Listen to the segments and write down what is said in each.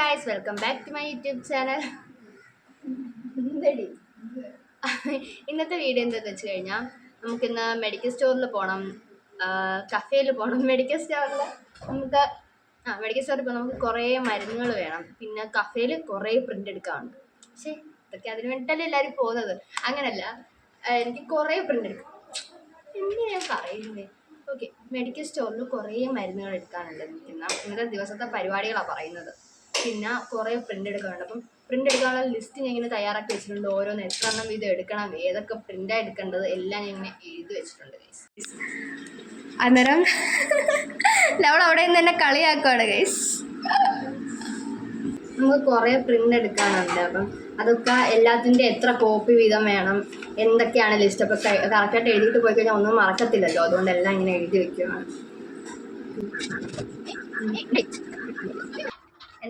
Guys welcome back to my YouTube channel ഇന്നത്തെ video എന്താണെന്ന് വെച്ച് കഴിഞ്ഞാൽ നമുക്കിന്ന് മെഡിക്കൽ സ്റ്റോറിൽ പോകണം കഫേയിൽ പോകണം മെഡിക്കൽ സ്റ്റോറിൽ നമുക്ക് ആ മെഡിക്കൽ സ്റ്റോറിൽ പോകാൻ നമുക്ക് കുറേ മരുന്നുകൾ വേണം. പിന്നെ കഫേയിൽ കുറേ പ്രിന്റ് എടുക്കാനുണ്ട്. പക്ഷേ ഇതൊക്കെ അതിന് വേണ്ടിയിട്ടല്ലേ എല്ലാവരും പോകുന്നത്? അങ്ങനല്ല. എനിക്ക് കുറേ പ്രിന്റ് എടുക്കാം എന്തിനാ പറയുന്നത് ഓക്കെ മെഡിക്കൽ സ്റ്റോറിൽ കുറേ മരുന്നുകൾ എടുക്കാനുണ്ട്. എന്നാൽ ഇന്നത്തെ ദിവസത്തെ പരിപാടികളാണ് പറയുന്നത്. പിന്നെ കുറേ പ്രിന്റ് എടുക്കാനുണ്ട്. അപ്പം പ്രിന്റ് എടുക്കാനുള്ള ലിസ്റ്റ് ഞാൻ ഇങ്ങനെ തയ്യാറാക്കി വെച്ചിട്ടുണ്ട്. ഓരോന്ന് എത്ര എണ്ണം ഇത് എടുക്കണം ഏതൊക്കെ പ്രിന്റാണ് എടുക്കേണ്ടത് എല്ലാം ഞാൻ ഇങ്ങനെ എഴുതി വെച്ചിട്ടുണ്ട് ഗൈസ് അന്നേരം നമ്മൾ അവിടെ നിന്ന് തന്നെ കളിയാക്കുവാണ് ഗൈസ് നമുക്ക് കുറേ പ്രിന്റ് എടുക്കാനുണ്ട്. അപ്പം അതൊക്കെ എല്ലാത്തിന്റെ എത്ര കോപ്പി വീതം വേണം എന്തൊക്കെയാണ് ലിസ്റ്റ് അപ്പോൾ കറക്റ്റായിട്ട് എഴുതിയിട്ട് പോയി കഴിഞ്ഞാൽ ഒന്നും മറക്കത്തില്ലല്ലോ. അതുകൊണ്ട് എല്ലാം ഇങ്ങനെ എഴുതി വെക്കുകയാണ്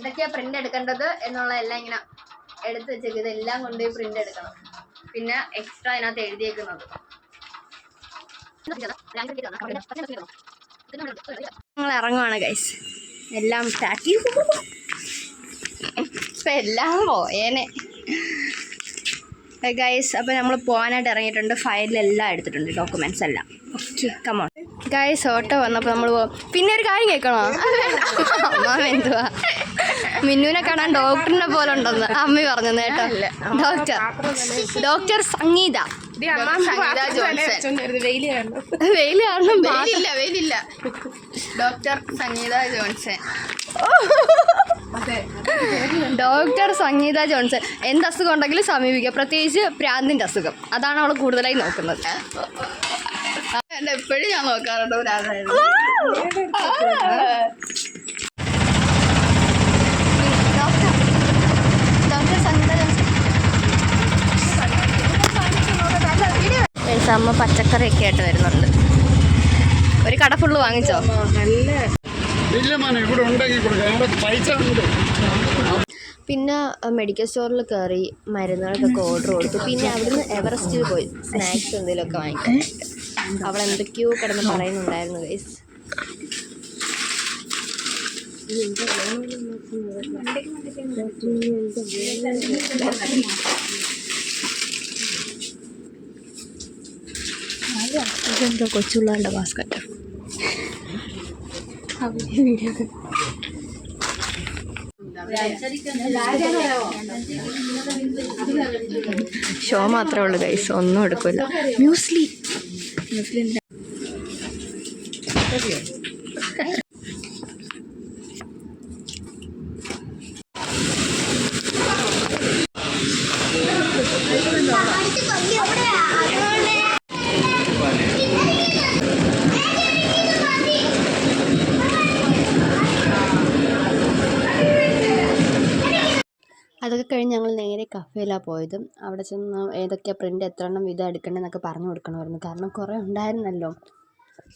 എന്തൊക്കെയാ പ്രിന്റ് എടുക്കേണ്ടത് എന്നുള്ള എല്ലാം ഇങ്ങനെ എടുത്ത് വെച്ചേക്ക്. ഇതെല്ലാം കൊണ്ടുപോയി പ്രിന്റ് എടുക്കണം. പിന്നെ എക്സ്ട്രാ അതിനകത്ത് എഴുതിയേക്കുന്നത്. ഞങ്ങൾ ഇറങ്ങുവാണ് ഗൈസ് എല്ലാം സ്റ്റാക്കി ഇപ്പം എല്ലാം പോയേനെ. ഗൈസ് അപ്പോൾ നമ്മൾ പോകാനായിട്ട് ഇറങ്ങിയിട്ടുണ്ട്. ഫയലിലെല്ലാം എടുത്തിട്ടുണ്ട് ഡോക്യുമെന്റ്സ് എല്ലാം. ഓക്കെ കമോൺ ഗൈസ് ഓട്ടോ വന്നപ്പോൾ നമ്മൾ പോകും പിന്നെ ഒരു കാര്യം കേൾക്കണോ? അമ്മ എന്തുവാ? മിന്നുവിനെ കാണാൻ ഡോക്ടറിനെ പോലെ ഉണ്ടെന്ന് അമ്മ പറഞ്ഞു കേട്ടോ. ഡോക്ടർ. ഡോക്ടർ സംഗീത. കാരണം വെയിലില്ല വെയിലില്ല. Doctor Sangeetha Johnson. Doctor Sangeetha Johnson. എന്ത് അസുഖം ഉണ്ടെങ്കിലും സമീപിക്കുക. പ്രത്യേകിച്ച് പ്രാന്തിന്റെ അസുഖം. അതാണ് അവൾ കൂടുതലായി നോക്കുന്നത്. എപ്പോഴും ഞാൻ നോക്കാറുണ്ട് പ്രാന്തായിരുന്നു doctor doctor Sangeetha Johnson friends അമ്മ പച്ചക്കറിയൊക്കെ ആയിട്ട് വരുന്നുണ്ട്. ഒരു കട ഫുള്ള് വാങ്ങിച്ചോ? പിന്നെ മെഡിക്കൽ സ്റ്റോറിൽ കയറി മരുന്നുകൾക്കൊക്കെ ഓർഡർ കൊടുത്തു. പിന്നെ അവിടുന്ന് എവറസ്റ്റിൽ പോയി. സ്നാക്സ് എന്തെങ്കിലുമൊക്കെ വാങ്ങിക്കാൻ അവൾ എന്തൊക്കെയോ കിടന്ന് പറയുന്നുണ്ടായിരുന്നു ഗൈസ് ഇതെന്തോ കൊച്ചുള്ളവരുടെ ബാസ്ക്കറ്റ് ഷോ മാത്രമേ ഉള്ളൂ ഗൈസ് ഒന്നും എടുക്കില്ല മ്യൂസ്ലി അതൊക്കെ കഴിഞ്ഞ് ഞങ്ങൾ നേരെ കഫേയിലാണ് പോയത്. അവിടെ ചെന്ന് ഏതൊക്കെയാണ് പ്രിന്റ് എത്ര എണ്ണം വീതം എടുക്കേണ്ടതെന്നൊക്കെ പറഞ്ഞു കൊടുക്കണമായിരുന്നു. കാരണം കുറേ ഉണ്ടായിരുന്നല്ലോ.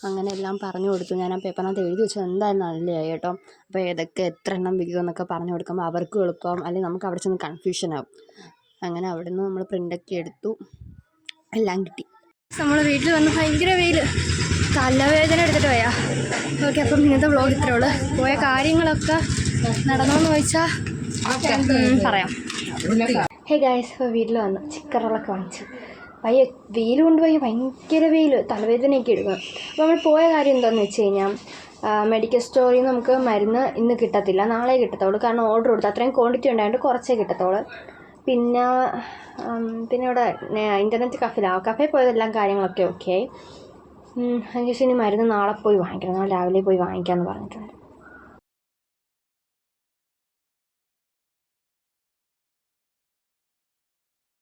അങ്ങനെ എല്ലാം പറഞ്ഞു കൊടുത്തു. ഞാൻ ആ പേപ്പറിനകത്ത് എഴുതി വെച്ചത് എന്തായാലും നല്ലതായി കേട്ടോ. അപ്പോൾ ഏതൊക്കെ എത്ര എണ്ണം വിൽക്കും എന്നൊക്കെ പറഞ്ഞു കൊടുക്കുമ്പോൾ അവർക്കും എളുപ്പം. അല്ലെങ്കിൽ നമുക്ക് അവിടെ ചെന്ന് കൺഫ്യൂഷൻ ആവും. അങ്ങനെ അവിടെ നിന്ന് നമ്മൾ പ്രിന്റൊക്കെ എടുത്തു. എല്ലാം കിട്ടി. നമ്മൾ വീട്ടിൽ വന്ന് ഭയങ്കര വെയിൽ തലവേദന എടുത്തിട്ട് പോയാ ഓക്കെ അപ്പം ഇന്നത്തെ വ്ളോഗ് ഇത്രയുള്ളൂ പോയ കാര്യങ്ങളൊക്കെ നടന്നോന്ന് ചോദിച്ചാൽ പറയാം. ഹേ ഗായ്സ് ഇപ്പോൾ വീട്ടിൽ വന്നു. ചിക്കൻ റോളൊക്കെ വാങ്ങിച്ചു. വയ്യ വെയിൽ കൊണ്ട് വയ്യ ഭയങ്കര വെയിൽ തലവേദനയൊക്കെ എടുക്കും. അപ്പോൾ നമ്മൾ പോയ കാര്യം എന്താണെന്ന് വെച്ച് കഴിഞ്ഞാൽ മെഡിക്കൽ സ്റ്റോറിൽ നിന്ന് നമുക്ക് മരുന്ന് ഇന്ന് കിട്ടത്തില്ല. നാളെ കിട്ടത്തുള്ളൂ. കാരണം ഓർഡർ കൊടുത്തു. അത്രയും ക്വാണ്ടിറ്റി ഉണ്ടായതുകൊണ്ട് കുറച്ചേ കിട്ടത്തുള്ളൂ. പിന്നെ പിന്നെ ഇവിടെ ഇന്റർനെറ്റ് കഫേലാണ് കഫേ പോയതെല്ലാം കാര്യങ്ങളൊക്കെ ഓക്കെ ആയി അതിന് ശേഷം ഇനി മരുന്ന് നാളെ പോയി വാങ്ങിക്കണം. നാളെ രാവിലെ പോയി വാങ്ങിക്കാമെന്ന് പറഞ്ഞിട്ടുണ്ട്.